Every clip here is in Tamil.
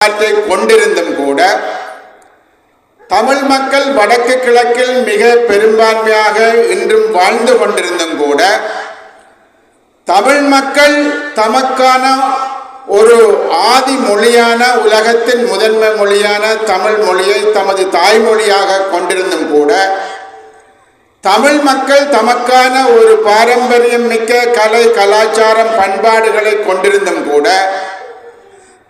வரலாற்றை கொண்டிருந்தும் கூட தமிழ் மக்கள் வடக்கு கிழக்கில் மிக பெரும்பான்மையாக இன்றும் வாழ்ந்து கொண்டிருந்தும் கூட தமிழ் மக்கள் தமக்கான ஒரு ஆதி மொழியான உலகத்தின் முதன்மை மொழியான தமிழ் மொழியை தமது தாய்மொழியாக கொண்டிருந்தும் கூட தமிழ் மக்கள் தமக்கான ஒரு பாரம்பரியம் மிக்க கலை கலாச்சாரம் பண்பாடுகளை கொண்டிருந்தும் கூட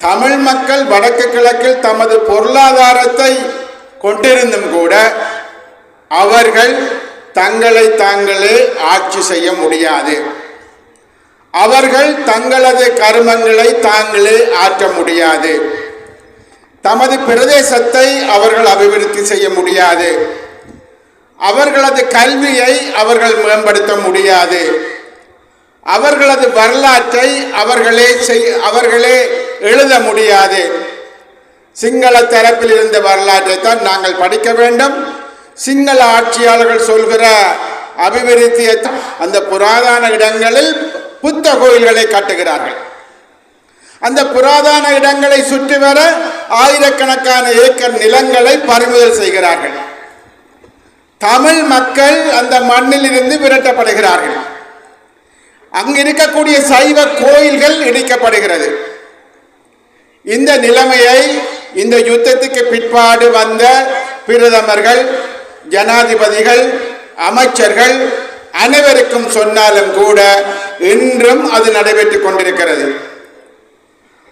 தமிழ் மக்கள் வடக்கு கிழக்கில் தமது பொருளாதாரத்தை கொண்டிருந்தும் கூட அவர்கள் தங்களை தாங்களே ஆட்சி செய்ய முடியாது. அவர்கள் தங்களது கருமங்களை தாங்களே ஆற்ற முடியாது. தமது பிரதேசத்தை அவர்கள் அபிவிருத்தி செய்ய முடியாது. அவர்களது கல்வியை அவர்கள் மேம்படுத்த முடியாது. அவர்களது வரலாற்றை அவர்களே செய் அவர்களே எழுத முடியாது. சிங்கள தரப்பில் இருந்த வரலாற்றை தான் நாங்கள் படிக்க வேண்டும். சிங்கள ஆட்சியாளர்கள் சொல்கிற அபிவிருத்தியை அந்த புராதன இடங்களில் புத்த கோயில்களை கட்டுகிறார்கள். அந்த புராதன இடங்களை சுற்றி வர ஆயிரக்கணக்கான ஏக்கர் நிலங்களை பறிமுதல் செய்கிறார்கள். தமிழ் மக்கள் அந்த மண்ணில் இருந்து விரட்டப்படுகிறார்கள். அங்கு இருக்கக்கூடிய சைவ கோயில்கள் இடிக்கப்படுகிறது. இந்த நிலைமையை இந்த யுத்தத்துக்கு பிற்பாடு வந்த பிரதமர்கள் ஜனாதிபதிகள் அமைச்சர்கள் அனைவருக்கும் சொன்னாலும் கூட இன்றும் அது நடைபெற்றுக் கொண்டிருக்கிறது.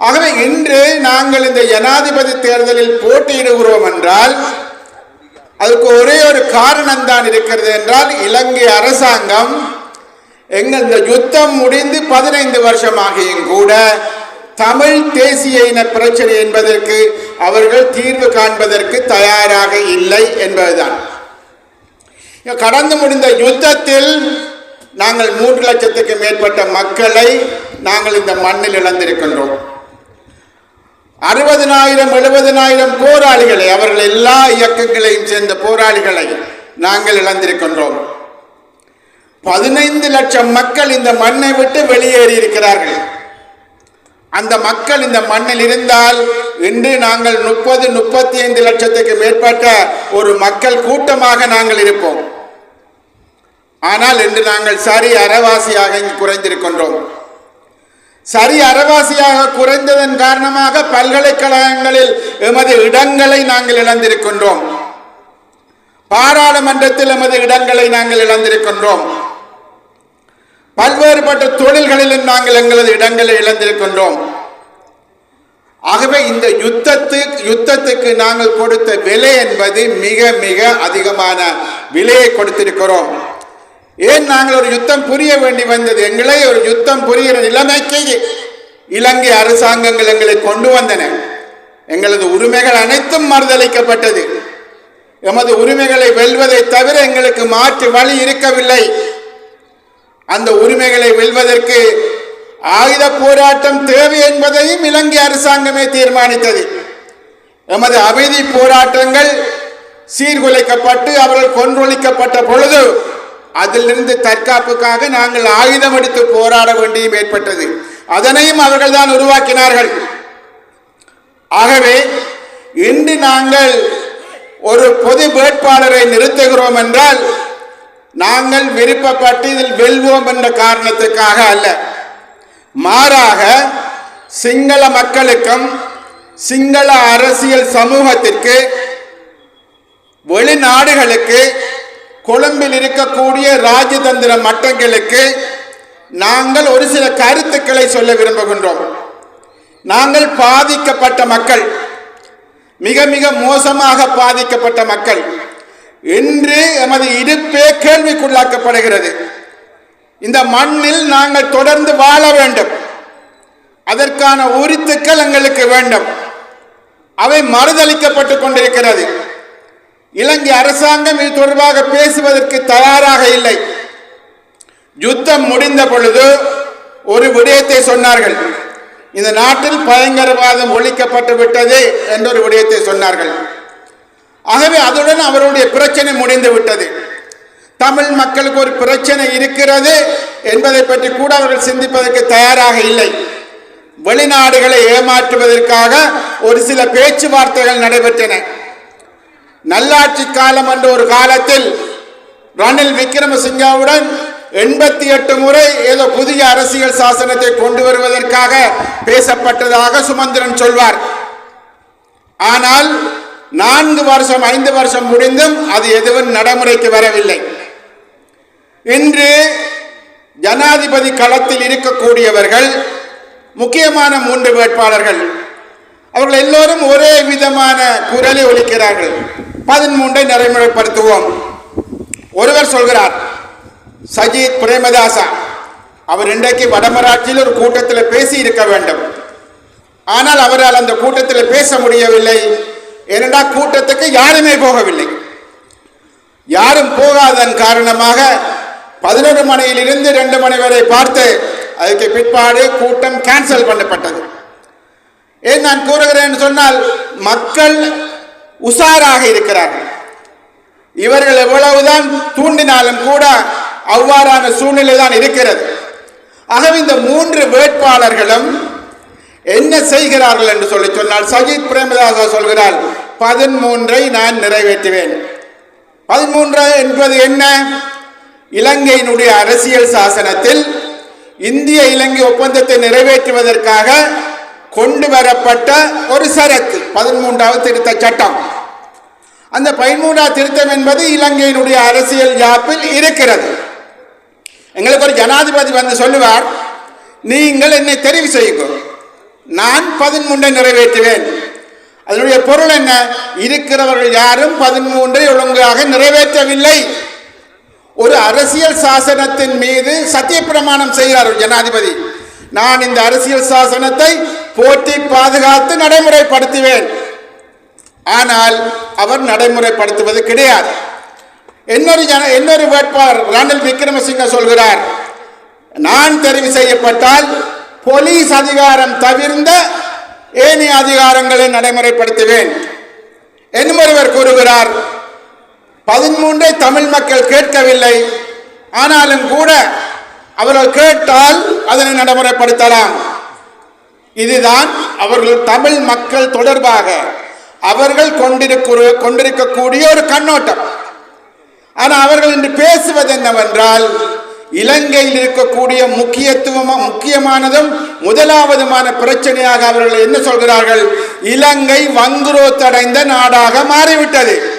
ஆகவே இன்று நாங்கள் இந்த ஜனாதிபதி தேர்தலில் போட்டியிடுகிறோம் என்றால் அதுக்கு ஒரே ஒரு காரணம் தான் இருக்கிறது என்றால் இலங்கை அரசாங்கம் எங்கள் இந்த யுத்தம் முடிந்து பதினைந்து வருஷமாகியும் கூட தமிழ் தேசிய இன பிரச்சனை என்பதற்கு அவர்கள் தீர்வு காண்பதற்கு தயாராக இல்லை என்பதுதான். கடந்து முடிந்த யுத்தத்தில் நாங்கள் மூன்று லட்சத்துக்கு மேற்பட்ட மக்களை நாங்கள் இந்த மண்ணில் இழந்திருக்கின்றோம். அறுபதினாயிரம் எழுபதனாயிரம் போராளிகளை அவர்கள் எல்லா இயக்கங்களையும் சேர்ந்த போராளிகளை நாங்கள் இழந்திருக்கின்றோம். பதினைந்து லட்சம் மக்கள் இந்த மண்ணை விட்டு வெளியேறி இருக்கிறார்கள் அந்த மக்கள் இந்த மண்ணில் இருந்தால் இன்று நாங்கள் முப்பது முப்பத்தி ஐந்து லட்சத்துக்கு மேற்பட்ட ஒரு மக்கள் கூட்டமாக நாங்கள் இருப்போம். ஆனால் இன்று நாங்கள் சரி அறவாசியாக இங்கு குறைந்திருக்கின்றோம். சரி அறவாசியாக குறைந்ததன் காரணமாக பல்கலைக்கழகங்களில் எமது இடங்களை நாங்கள் இழந்திருக்கின்றோம். பாராளுமன்றத்தில் எமது இடங்களை நாங்கள் இழந்திருக்கின்றோம். பல்வேறுபட்ட தொழில்களிலும் நாங்கள் எங்களது இடங்களை இழந்திருக்கின்றோம். ஆகவே இந்த யுத்தத்து யுத்தத்துக்கு நாங்கள் கொடுத்த விலை என்பது மிக மிக அதிகமான விலையை கொடுத்திருக்கிறோம். ஏன் நாங்கள் ஒரு யுத்தம் புரிய வேண்டி வந்தது? எங்களை ஒரு யுத்தம் புரிகிற நிலைமைக்கு இலங்கை அரசாங்கங்கள் எங்களை கொண்டு வந்தன. எங்களது உரிமைகள் அனைத்தும் மறுதளிக்கப்பட்டது. எமது உரிமைகளை வெல்வதை தவிர எங்களுக்கு மாற்று வழி இருக்கவில்லை. அந்த உரிமைகளை வெல்வதற்கு ஆயுத போராட்டம் தேவை என்பதையும் இலங்கை அரசாங்கமே தீர்மானித்தது. எமது அமைதி போராட்டங்கள் சீர்குலைக்கப்பட்டு அவர்கள் கொன்றொழிக்கப்பட்ட பொழுது அதிலிருந்து தற்காப்புக்காக நாங்கள் ஆயுதம் எடுத்து போராட வேண்டியும் ஏற்பட்டது. அதனையும் அவர்கள் தான் உருவாக்கினார்கள். ஆகவே இன்று நாங்கள் ஒரு பொது வேட்பாளரை நிறுத்துகிறோம் என்றால் நாங்கள் விருப்பப்பட்டு இதில் வெல்வோம் என்ற காரணத்துக்காக அல்ல. மாறாக சிங்கள மக்களுக்கும் சிங்கள அரசியல் சமூகத்திற்கு வெளிநாடுகளுக்கு கொழும்பில் இருக்கக்கூடிய ராஜதந்திர மட்டங்களுக்கு நாங்கள் ஒரு சில கருத்துக்களை சொல்ல விரும்புகின்றோம். நாங்கள் பாதிக்கப்பட்ட மக்கள் மிக மிக மோசமாக பாதிக்கப்பட்ட மக்கள். இன்று எமது இடுப்பே கேள்விக்குள்ளாக்கப்படுகிறது. இந்த மண்ணில் நாங்கள் தொடர்ந்து வாழ வேண்டும். அதற்கான உரித்துக்கள் எங்களுக்கு வேண்டும். அவை மறுதளிக்கப்பட்டு கொண்டிருக்கிறது. இலங்கை அரசாங்கம் இது தொடர்பாக பேசுவதற்கு தயாராக இல்லை. யுத்தம் முடிந்த பொழுது ஒரு விடயத்தை சொன்னார்கள். இந்த நாட்டில் பயங்கரவாதம் ஒழிக்கப்பட்டு விட்டது என்ற ஒரு விடயத்தை சொன்னார்கள். ஆகவே அதுடன் அவருடைய பிரச்சனை முடிந்து விட்டது. தமிழ் மக்களுக்கு ஒரு பிரச்சனை இருக்கிறது என்பதை பற்றி கூட அவர்கள் சிந்திப்பதற்கு தயாராக இல்லை. வெளிநாடுகளை ஏமாற்றுவதற்காக ஒரு சில பேச்சுவார்த்தைகள் நடைபெற்றன. நல்லாட்சி காலம் என்ற ஒரு காலத்தில் ரணில் விக்ரமசிங்காவுடன் எண்பத்தி எட்டு முறை ஏதோ புதிய அரசியல் சாசனத்தை கொண்டு வருவதற்காக பேசப்பட்டதாக சுமந்திரன் சொல்வார். ஆனால் நான்கு வருஷம் ஐந்து வருஷம் முடிந்தும் அது எதுவும் நடைமுறைக்கு வரவில்லை. இன்று ஜனாதிபதி களத்தில் இருக்கக்கூடியவர்கள் முக்கியமான மூன்று வேட்பாளர்கள் அவர்கள் எல்லோரும் ஒரே விதமான குரலை ஒழிக்கிறார்கள் பதிமூன்றை நடைமுறைப்படுத்துவோம். ஒருவர் சொல்கிறார் சஜித் பிரேமதாசா அவர் இன்றைக்கு வடமராட்சியில் ஒரு கூட்டத்தில் பேசி இருக்க வேண்டும். ஆனால் அவரால் அந்த கூட்டத்தில் பேச முடியவில்லை. ஏனென்றா கூட்டத்துக்கு யாருமே போகவில்லை. யாரும் போகாதன் காரணமாக பதினொரு மணியிலிருந்து ரெண்டு மணி வரை பார்த்து அதுக்கு பிற்பாடு கூட்டம் கேன்சல் பண்ணப்பட்டது. ஏன் நான் கூறுகிறேன் சொன்னால் மக்கள் உஷாராக இருக்கிறார்கள். இவர்கள் எவ்வளவுதான் தூண்டினாலும் கூட அவ்வாறான சூழ்நிலை தான் இருக்கிறது. ஆகவே இந்த மூன்று வேட்பாளர்களும் என்ன செய்கிறார்கள் என்று சொல்லி சொன்னால் சஜித் பிரேமதாசா சொல்கிறார் பதிமூன்றை நான் நிறைவேற்றுவேன். பதிமூன்று என்பது என்ன? இலங்கையினுடைய அரசியல் சாசனத்தில் இந்திய இலங்கை ஒப்பந்தத்தை நிறைவேற்றுவதற்காக கொண்டு வரப்பட்ட ஒரு சரத்து பதிமூன்றாவது திருத்த சட்டம். அந்த பதிமூன்றாவது திருத்தம் என்பது இலங்கையினுடைய அரசியல் யாப்பில் இருக்கிறது. எங்களுக்கு ஒரு ஜனாதிபதி வந்து சொல்லுவார் நீங்கள் என்னை தெரிவு செய்யுங்கள். நான் பதிமூன்றை நிறைவேற்றுவேன். அதனுடைய பொருள் என்ன? இருக்கிறவர்கள் யாரும் பதிமூன்றை ஒழுங்காக நிறைவேற்றவில்லை. ஒரு அரசியல் சாசனத்தின் மீது சத்திய பிரமாணம் செய்கிறார் ஜனாதிபதி. நான் இந்த அரசியல் சாசனத்தை போற்றி பாதுகாத்து நடைமுறைப்படுத்துவேன். ஆனால் அவர் நடைமுறைப்படுத்துவது கிடையாது. இன்னொரு ஜன இன்னொரு வேட்பாளர் ரணில் விக்ரமசிங்க சொல்கிறார் நான் தெரிவு செய்யப்பட்டால் போலீஸ் அதிகாரம் தவிர்ந்த ஏனைய அதிகாரங்களை நடைமுறைப்படுத்துவேன். என்னும் ஒருவர் கூறுகிறார் பதிமூன்றை தமிழ் மக்கள் கேட்கவில்லை. ஆனாலும் கூட அவர்கள் கேட்டால் அதனை நடைமுறைப்படுத்தலாம். இதுதான் அவர்கள் தமிழ் மக்கள் தொடர்பாக அவர்கள் கொண்டிருக்கிற கொண்டிருக்கக்கூடிய ஒரு கண்ணோட்டம். ஆனால் அவர்கள் இன்று பேசுவது என்னவென்றால் இலங்கையில் இருக்கக்கூடிய முக்கியத்துவம் முக்கியமானதும் முதலாவதுமான பிரச்சனையாக அவர்கள் என்ன சொல்கிறார்கள்? இலங்கை வங்குரோத்தடைந்த நாடாக மாறிவிட்டது.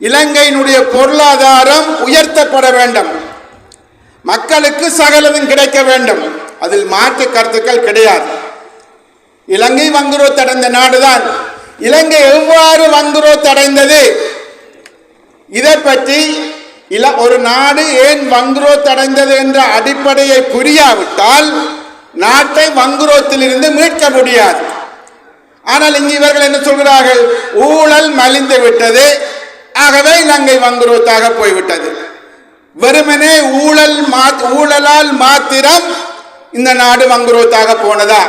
இலங்கையினுடைய பொருளாதாரம் உயர்த்தப்பட வேண்டும். மக்களுக்கு சகலதும் கிடைக்க வேண்டும். அதில் மாற்று கருத்துக்கள் கிடையாது. இலங்கை வங்குரோத்தடைந்த நாடுதான். இலங்கை எவ்வாறு வங்குரோத்தடைந்தது? இதை பற்றி இல ஒரு நாடு ஏன் வங்குரோத்தடைந்தது என்ற அடிப்படையை புரியாவிட்டால் நாட்டை வங்குரோத்திலிருந்து மீட்க முடியாது. ஆனால் இங்கு இவர்கள் என்ன சொல்கிறார்கள்? ஊழல் மலிந்து விட்டது. ஆகவே இலங்கை வங்குரோத்தாக போய்விட்டது. வெறுமனே ஊழல் மா ஊழலால் மாத்திரம் இந்த நாடு வங்குரோத்தாக போனதா?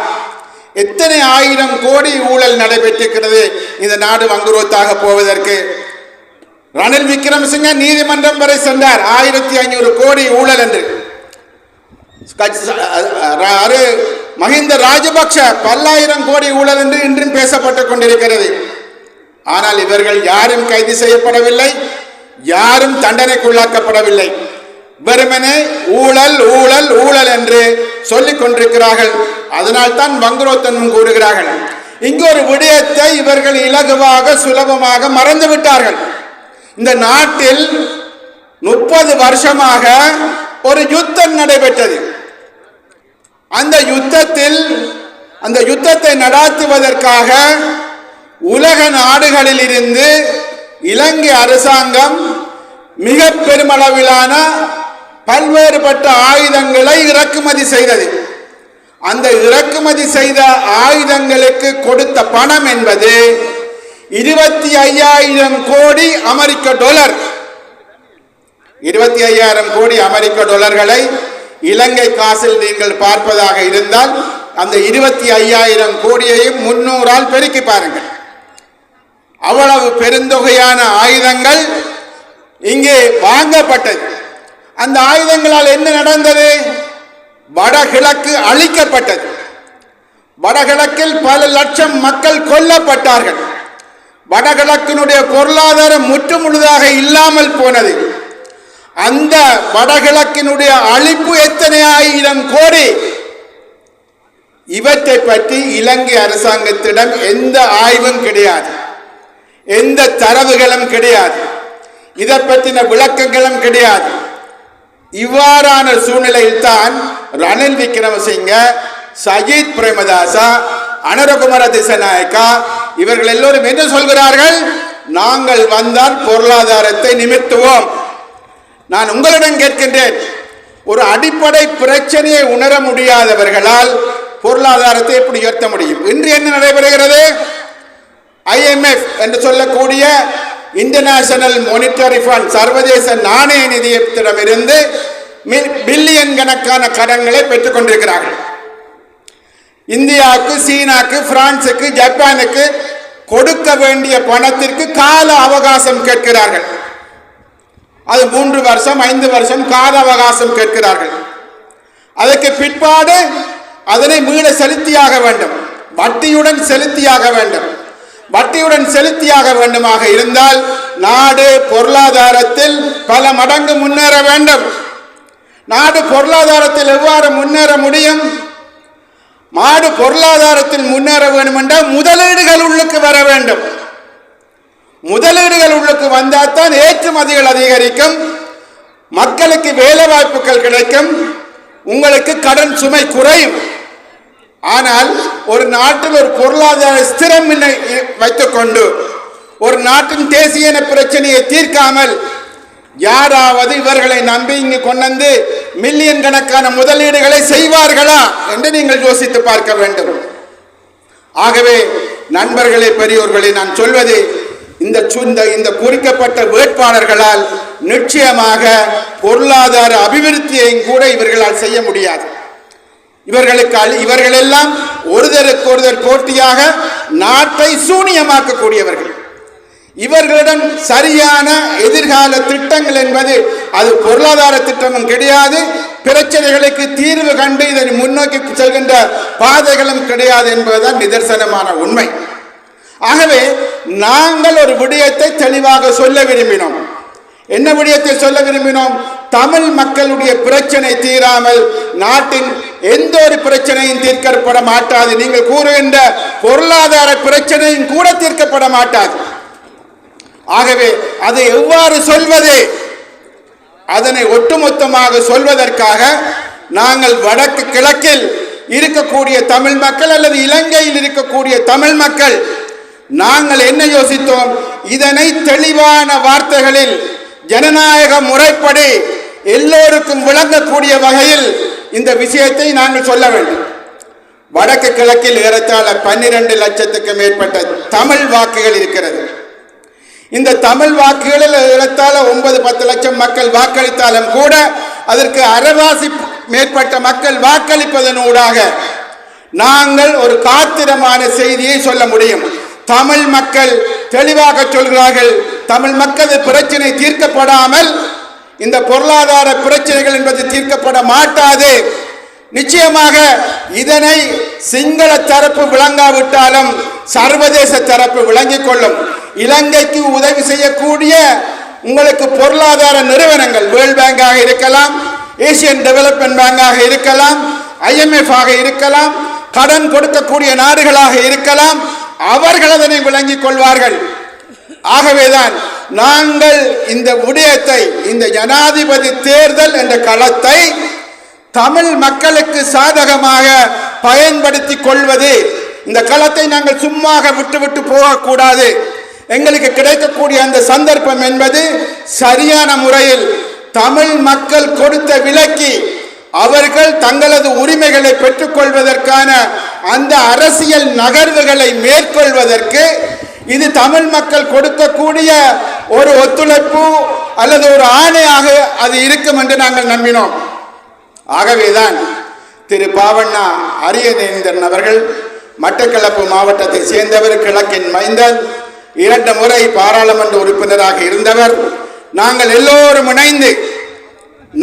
எத்தனை ஆயிரம் கோடி ஊழல் நடைபெற்றிருக்கிறது இந்த நாடு வங்குரோத்தாக போவதற்கு? ரணில் விக்ரமசிங்க நீதிமன்றம் வரை சென்றார். ஆயிரத்தி ஐநூறு கோடி ஊழல் என்று. அரு மஹிந்த ராஜபக்ஷ பல்லாயிரம் கோடி ஊழல் என்று இன்றும் பேசப்பட்டுக் கொண்டிருக்கிறது. ஆனால் இவர்கள் யாரும் கைது செய்யப்படவில்லை யாரும் தண்டனைக்குள்ளாக்கப்படவில்லை. வெறுமனே ஊழல் ஊழல் ஊழல் என்று சொல்லிக் கொண்டிருக்கிறார்கள். அதனால் தான் வங்குரோத்தன்மும் கூறுகிறார்கள். இங்கு ஒரு விடயத்தை இவர்கள் இலகுவாக சுலபமாக மறந்து விட்டார்கள். இந்த நாட்டில் முப்பது வருஷமாக ஒரு யுத்தம் நடைபெற்றது. அந்த யுத்தத்தில் அந்த யுத்தத்தை நடாத்துவதற்காக உலக நாடுகளில் இருந்து இலங்கை அரசாங்கம் மிக பெருமளவிலான பல்வேறுபட்ட ஆயுதங்களை இறக்குமதி செய்தது. அந்த இறக்குமதி செய்த ஆயுதங்களுக்கு கொடுத்த பணம் என்பது இருபத்தி ஐயாயிரம் கோடி அமெரிக்க டாலர். இருபத்தி ஐயாயிரம் கோடி அமெரிக்க டாலர்களை இலங்கை காசில் நீங்கள் பார்ப்பதாக இருந்தால் அந்த இருபத்தி ஐயாயிரம் கோடியையும் முன்னூறால் பெருக்கி பாருங்கள். அவ்வளவு பெருந்தொகையான ஆயுதங்கள் இங்கே வாங்கப்பட்டது. அந்த ஆயுதங்களால் என்ன நடந்தது? வடகிழக்கு அழிக்கப்பட்டது. வடகிழக்கில் பல லட்சம் மக்கள் கொல்லப்பட்டார்கள். வடகிழக்கினுடைய பொருளாதாரம் முற்றுமுழுதாக இல்லாமல் போனது. அந்த வடகிழக்கினுடைய அழிப்பு எத்தனை ஆயிரம் கோடி? இவற்றை பற்றி இலங்கை அரசாங்கத்திடம் எந்த ஆய்வும் கிடையாது. எந்த தரவுகளும் கிடையாது. இதை பற்றின விளக்கங்களும் கிடையாது. இவ்வாறான சூழ்நிலையில் தான் ரணில் விக்ரமசிங்க சஜித் பிரேமதாசா அனரகுமார திசநாயக்கா இவர்கள் எல்லோரும் என்ன சொல்கிறார்கள்? நாங்கள் வந்தால் பொருளாதாரத்தை நிமித்துவோம். நான் உங்களிடம் கேட்கின்றேன் ஒரு அடிப்படை பிரச்சனையை உணர முடியாதவர்களால் பொருளாதாரத்தை எப்படி உயர்த்த முடியும்? இன்று என்ன நடைபெறுகிறது? ஐஎம்எஃப் என்று சொல்லக்கூடிய இன்டர்நேஷனல் மானிட்டரி ஃபண்ட் சர்வதேச நாணய நிதியத்திடமிருந்து பில்லியன் கணக்கான கடன்களை பெற்றுக் கொண்டிருக்கிறார்கள். இந்தியாவுக்கு சீனாக்கு பிரான்சுக்கு ஜப்பானுக்கு கொடுக்க வேண்டிய பணத்திற்கு கால அவகாசம் கேட்கிறார்கள். அது மூன்று வருஷம் ஐந்து வருஷம் கால அவகாசம் கேட்கிறார்கள். அதற்கு பிற்பாடு அதனை மீள செலுத்தியாக வேண்டும். வட்டியுடன் செலுத்தியாக வேண்டும். வட்டியுடன் செலுத்தியாக வேண்டுமாக இருந்தால் நாடு பொருளாதாரத்தில் பல மடங்கு முன்னேற வேண்டும். நாடு பொருளாதாரத்தில் எவ்வாறு முன்னேற முடியும்? மாடு பொருளாதாரத்தில் முன்னேற வேண்டும் என்றால் முதலீடுகள் உள்ளுக்கு வர வேண்டும். முதலீடுகள் உள்ளுக்கு வந்தால் தான் ஏற்றுமதிகள் அதிகரிக்கும். மக்களுக்கு வேலை வாய்ப்புகள் கிடைக்கும். உங்களுக்கு கடன் சுமை குறையும். ஆனால் ஒரு நாட்டில் ஒரு பொருளாதார ஸ்திரமின்மை வைத்துக்கொண்டு ஒரு நாட்டின் தேசிய பிரச்சனையை தீர்க்காமல் யாராவது இவர்களை நம்பி இங்கு கொண்டு மில்லியன் கணக்கான முதலீடுகளை செய்வார்களா என்று நீங்கள் யோசித்து பார்க்க வேண்டும். ஆகவே நண்பர்களே பெரியோர்களே நான் சொல்வது இந்த சுந்த இந்த குறிக்கப்பட்ட வேட்பாளர்களால் நிச்சயமாக பொருளாதார அபிவிருத்தியையும் கூட இவர்களால் செய்ய முடியாது. இவர்களுக்கு அழி- இவர்களெல்லாம் ஒருதருக்கு ஒருதர் போட்டியாக நாட்டை சூனியமாக்கக்கூடியவர்கள். இவர்களிடம் சரியான எதிர்கால திட்டங்கள் என்பது அது பொருளாதார திட்டமும் கிடையாது பிரச்சனைகளுக்கு தீர்வு கண்டு இதனை முன்னோக்கி செல்கின்ற பாதைகளும் கிடையாது என்பதுதான் நிதர்சனமான உண்மை. ஆகவே நாங்கள் ஒரு விடயத்தை தெளிவாக சொல்ல விரும்பினோம். என்ன விடயத்தை சொல்ல விரும்பினோம்? தமிழ் மக்களுடைய பிரச்சனை தீராமல் நாட்டின் எந்த ஒரு பிரச்சனையும் தீர்க்கப்பட மாட்டாது. நீங்கள் கூறுகின்ற பொருளாதார பிரச்சனையும் கூட தீர்க்கப்பட மாட்டாது. ஆகவே அதை எவ்வாறு சொல்வது? அதனை ஒட்டுமொத்தமாக சொல்வதற்காக நாங்கள் வடக்கு கிழக்கில் இருக்கக்கூடிய தமிழ் மக்கள் அல்லது இலங்கையில் இருக்கக்கூடிய தமிழ் மக்கள் நாங்கள் என்ன யோசித்தோம்? இதனை தெளிவான வார்த்தைகளில் ஜனநாயக முறைப்படி எல்லோருக்கும் விளங்கக்கூடிய வகையில் இந்த விஷயத்தை நாங்கள் சொல்ல வேண்டும். வடக்கு கிழக்கில் ஏறத்தாழ பன்னிரண்டு லட்சத்துக்கு மேற்பட்ட தமிழ் வாக்குகள் இருக்கிறது. இந்த தமிழ் வாக்குகளில் ஏறத்தாழ ஒன்பது பத்து லட்சம் மக்கள் வாக்களித்தாலும் கூட அதற்கு அரைவாசி மேற்பட்ட மக்கள் வாக்களிப்பதனூடாக நாங்கள் ஒரு காத்திரமான செய்தியை சொல்ல முடியும். தமிழ் மக்கள் தெளிவாக சொல்கிறார்கள் தமிழ் மக்களது பிரச்சனை தீர்க்கப்படாமல் இந்த பொருளாதார பிரச்சனைகள் என்பது தீர்க்கப்பட மாட்டாது. நிச்சயமாக இதனை சிங்கள தரப்பு விளங்காவிட்டாலும் சர்வதேச தரப்பு விளங்கிக் கொள்ளும். இலங்கைக்கு உதவி செய்யக்கூடிய உங்களுக்கு பொருளாதார நிறுவனங்கள் வேர்ல்ட் பேங்காக இருக்கலாம் ஏசியன் டெவலப்மெண்ட் பேங்காக இருக்கலாம் ஐஎம்எஃப் ஆக இருக்கலாம் கடன் கொடுக்கக்கூடிய நாடுகளாக இருக்கலாம் அவர்கள் அதனை விளங்கிக் கொள்வார்கள். ஆகவேதான் நாங்கள் இந்த விடயத்தை இந்த ஜனாதிபதி தேர்தல் என்ற களத்தை தமிழ் மக்களுக்கு சாதகமாக பயன்படுத்தி கொள்வது. இந்த களத்தை நாங்கள் சும்மாக விட்டுவிட்டு போகக்கூடாது. எங்களுக்கு கிடைக்கக்கூடிய அந்த சந்தர்ப்பம் என்பது சரியான முறையில் தமிழ் மக்கள் கொடுத்த விலக்கி அவர்கள் தங்களது உரிமைகளை பெற்றுக்கொள்வதற்கான அந்த அரசியல் நகர்வுகளை மேற்கொள்வதற்கு இது தமிழ் மக்கள் கொடுக்கக்கூடிய ஒரு ஒத்துழைப்பு அல்லது ஒரு ஆணையாக அது இருக்கும் என்று நாங்கள் நம்பினோம். ஆகவேதான் திரு பாவண்ணா அரியநேந்திரன் அவர்கள் மட்டக்களப்பு மாவட்டத்தை சேர்ந்தவர் கிழக்கின் மைந்தர் இரண்டு முறை பாராளுமன்ற உறுப்பினராக இருந்தவர். நாங்கள் எல்லோரும் இணைந்து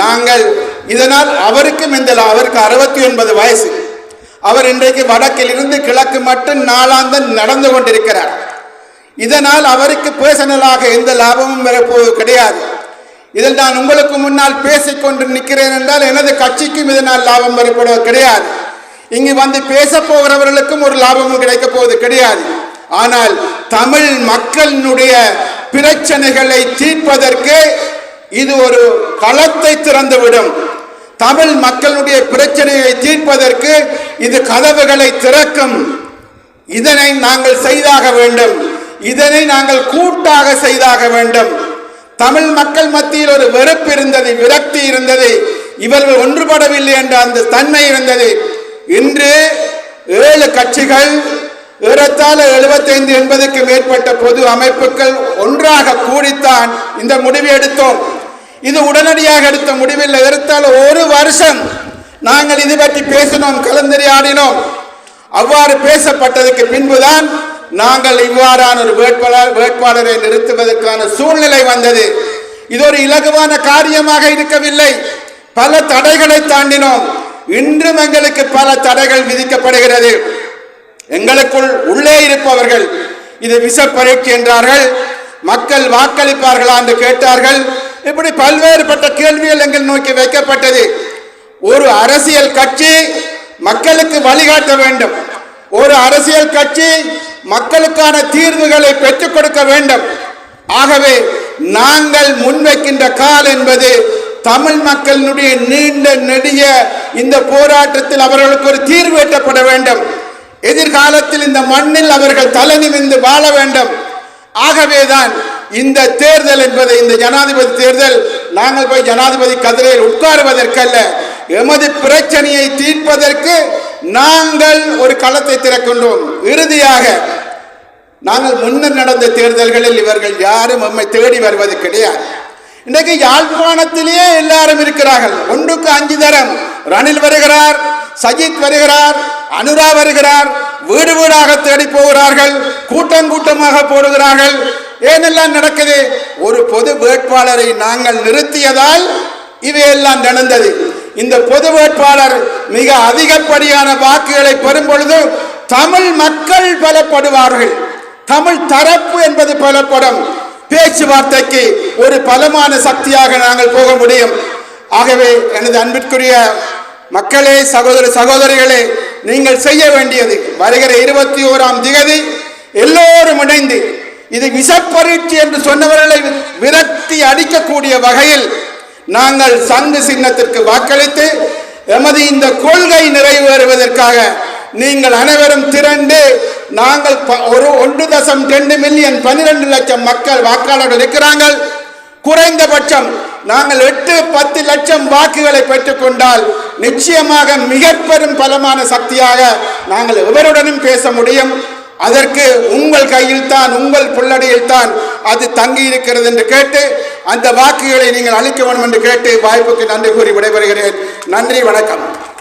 நாங்கள் இதனால் அவருக்கும் இந்த அவருக்கு அறுபத்தி ஒன்பது வயசு. அவர் இன்றைக்கு வடக்கில் இருந்து கிழக்கு மட்டும் நாளாந்தன் நடந்து கொண்டிருக்கிறார். இதனால் அவருக்கு பேசனலாக எந்த லாபமும் வரப்போவது கிடையாது. இதில் நான் உங்களுக்கு முன்னால் பேசிக்கொண்டு நிற்கிறேன் என்றால் எனது கட்சிக்கும் இதனால் லாபம் வரப்படுவது கிடையாது. இங்கு வந்து பேச போகிறவர்களுக்கும் ஒரு லாபமும் கிடைக்க போவது கிடையாது. ஆனால் தமிழ் மக்களினுடைய பிரச்சனைகளை தீர்ப்பதற்கு இது ஒரு களத்தை திறந்துவிடும். தமிழ் மக்களுடைய பிரச்சனையை தீர்ப்பதற்கு இது கதவுகளை திறக்கும். இதனை நாங்கள் செய்தாக வேண்டும். இதனை நாங்கள் கூட்டாக செய்தாக வேண்டும். தமிழ் மக்கள் மத்தியில் ஒரு வெறுப்பு இருந்தது விரக்தி இருந்தது. இவர்கள் ஒன்றுபடவில்லை என்ற அந்த தன்மை இருந்தது. இன்று ஏழு கட்சிகள் ஏறத்தாழ எழுபத்தைந்து எண்பதுக்கு மேற்பட்ட பொது அமைப்புகள் ஒன்றாக கூடித்தான் இந்த முடிவை எடுத்தோம். இது உடனடியாக எடுத்த முடிவில் எடுத்தால் ஒரு வருஷம் நாங்கள் இது பற்றி பேசினோம் கலந்துரையாடினோம். அவ்வாறு பேசப்பட்டதுக்கு பின்புதான் நாங்கள் இவ்வாறான ஒரு வேட்பாளர் வேட்பாளரை நிறுத்துவதற்கான சூழ்நிலை வந்தது. இது ஒரு இலகுவான காரியமாக இருக்கவில்லை. பல தடைகளை தாண்டினோம். இன்றும் எங்களுக்கு பல தடைகள் விதிக்கப்படுகிறது. எங்களுக்குள் உள்ளே இருப்பவர்கள் இது விஷ என்றார்கள். மக்கள் வாக்களிப்பார்களா என்று கேட்டார்கள். இப்படி பல்வேறுபட்ட கேள்விகள் எங்கள் நோக்கி வைக்கப்பட்டது. ஒரு அரசியல் கட்சி மக்களுக்கு வழிகாட்ட வேண்டும். ஒரு அரசியல் கட்சி மக்களுக்கான தீர்வுகளை பெற்றுக் கொடுக்க வேண்டும். ஆகவே நாங்கள் முன்வைக்கின்ற கால் என்பது தமிழ் மக்களினுடைய நீண்ட நெடிய இந்த போராட்டத்தில் அவர்களுக்கு ஒரு தீர்வு எட்டப்பட வேண்டும். எதிர்காலத்தில் இந்த மண்ணில் அவர்கள் தலை நிமிந்து வாழ வேண்டும். ஆகவேதான் இந்த தேர்தல் என்பது இந்த ஜனாதிபதி தேர்தல் நாங்கள் போய் ஜனாதிபதி கதிரையில் உட்காருவதற்கல்ல எமது பிரச்சனையை தீர்ப்பதற்கு நாங்கள் ஒரு களத்தை திறக்கின்றோம். இறுதியாக நாங்கள் முன்னர் நடந்த தேர்தல்களில் இவர்கள் யாரும் நம்மை தேடி வருவது கிடையாது. இன்றைக்கு யாழ்ப்பாணத்திலேயே எல்லாரும் இருக்கிறார்கள். ஒன்றுக்கு அஞ்சு தரம். ரணில் வருகிறார் சஜித் வருகிறார் அனுரா வருகிறார். வீடு வீடாக தேடி போகிறார்கள் கூட்டம் கூட்டமாக போடுகிறார்கள். ஏனெல்லாம் நடக்குது? ஒரு பொது வேட்பாளரை நாங்கள் நிறுத்தியதால் இவையெல்லாம் நடந்தது. இந்த பொது வேட்பாளர் மிக அதிகப்படியான வாக்குகளை பெறும் பொழுது தமிழ் மக்கள் பலப்படுவார்கள். தமிழ் தரப்பு என்பது பலப்படும். பேச்சுவார்த்தைக்கு ஒரு பலமான சக்தியாக நாங்கள் போக முடியும். ஆகவே எனது அன்பிற்குரிய மக்களே சகோதர சகோதரிகளே நீங்கள் செய்ய வேண்டியது வருகிற இருபத்தி ஓராம் திகதி எல்லோரும் இணைந்து இது விஷப்பரீட்சி என்று சொன்னவர்களை விரட்டி அடிக்கக்கூடிய வகையில் நாங்கள் சங்கு சின்னத்திற்கு வாக்களித்து எமது இந்த கொள்கை நிறைவேறுவதற்காக நீங்கள் அனைவரும் திரண்டு நாங்கள் ப- ஒரு ஒன்று தசம் ரெண்டு மில்லியன் பன்னிரெண்டு லட்சம் மக்கள் வாக்காளர்கள் இருக்கிறார்கள் குறைந்தபட்சம் நாங்கள் எட்டு பத்து லட்சம் வாக்குகளை பெற்றுக்கொண்டால் நிச்சயமாக மிக பெரும் பலமான சக்தியாக நாங்கள் எவருடனும் பேச முடியும். அதற்கு உங்கள் கையில் தான் உங்கள் புள்ளடியில் தான் அது தங்கி இருக்கிறது என்று கேட்டு அந்த வாக்குகளை நீங்கள் அளிக்க வேண்டும் என்று கேட்டு வாய்ப்புக்கு நன்றி கூறி விடைபெறுகிறேன். நன்றி வணக்கம்.